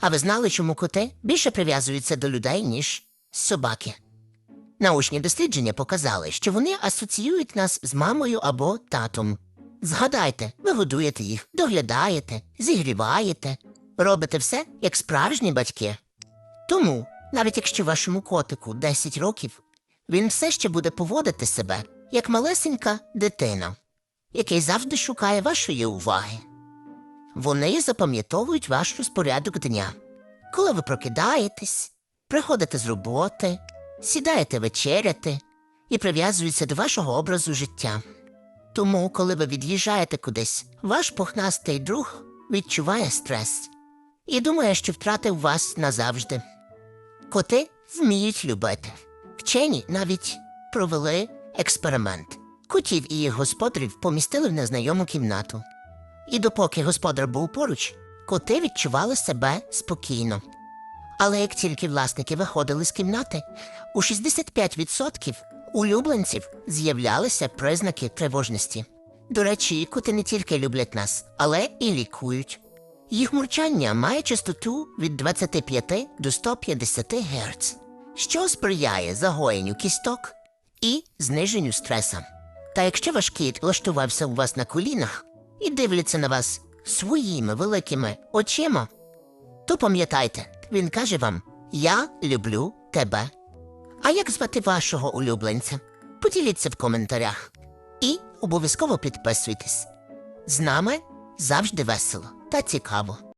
А ви знали, чому коти більше прив'язуються до людей, ніж собаки? Научні дослідження показали, що вони асоціюють нас з мамою або татом. Згадайте, ви годуєте їх, доглядаєте, зігріваєте, робите все як справжні батьки. Тому, навіть якщо вашому котику 10 років, він все ще буде поводити себе як малесенька дитина, який завжди шукає вашої уваги. Вони запам'ятовують ваш розпорядок дня. Коли ви прокидаєтесь, приходите з роботи, сідаєте вечеряти і прив'язуються до вашого образу життя. Тому, коли ви від'їжджаєте кудись, ваш пухнастий друг відчуває стрес і думає, що втратив вас назавжди. Коти вміють любити. Вчені навіть провели експеримент. Котів і їх господарів помістили в незнайому кімнату. І допоки господар був поруч, коти відчували себе спокійно. Але як тільки власники виходили з кімнати, у 65% улюбленців з'являлися признаки тривожності. До речі, коти не тільки люблять нас, але і лікують. Їх мурчання має частоту від 25 до 150 Гц, що сприяє загоєнню кісток і зниженню стреса. Та якщо ваш кіт влаштувався у вас на колінах і дивляться на вас своїми великими очима, то пам'ятайте, він каже вам Я люблю тебе. А як звати вашого улюбленця? Поділіться в коментарях. І обов'язково підписуйтесь. З нами завжди весело та цікаво.